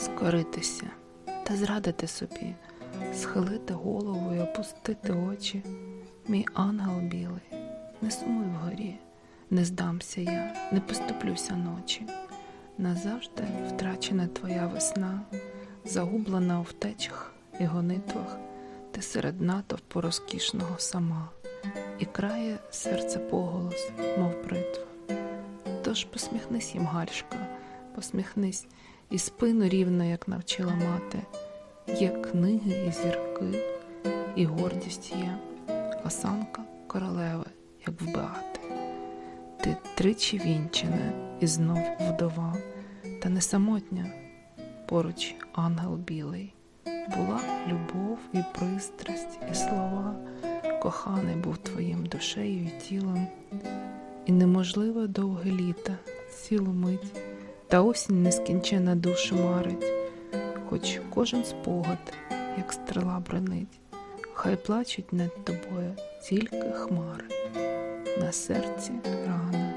скоритися та зрадити собі, схилити голову і опустити очі. Мій ангел білий, не сумуй вгорі, не здамся я, не поступлюся ночі. Назавжди втрачена твоя весна, загублена у втечах і гонитвах, ти серед натовпу розкішного сама, і крає серце поголос, мов бритва. Тож посміхнись їм, Гальшка, посміхнись, і спину рівно, як навчила мати. Є книги і зірки, і гордість є, осанка королеви, як в. Ти тричі вінчена і знов вдова, та не самотня, поруч ангел білий. Була любов і пристрасть, і слова, коханий був твоїм душею і тілом, і неможливе довге літо, цілу мить, та осінь нескінчена душу марить, хоч кожен спогад, як стрела бронить, хай плачуть над тобою тільки хмари, на серці рана,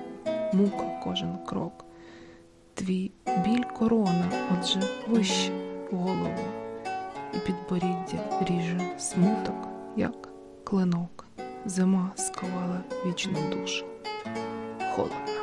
мука кожен крок. Твій біль корона, отже, вище голову, і підборіддя ріже смуток, як клинок. Зима сковала вічну душу. Холодно.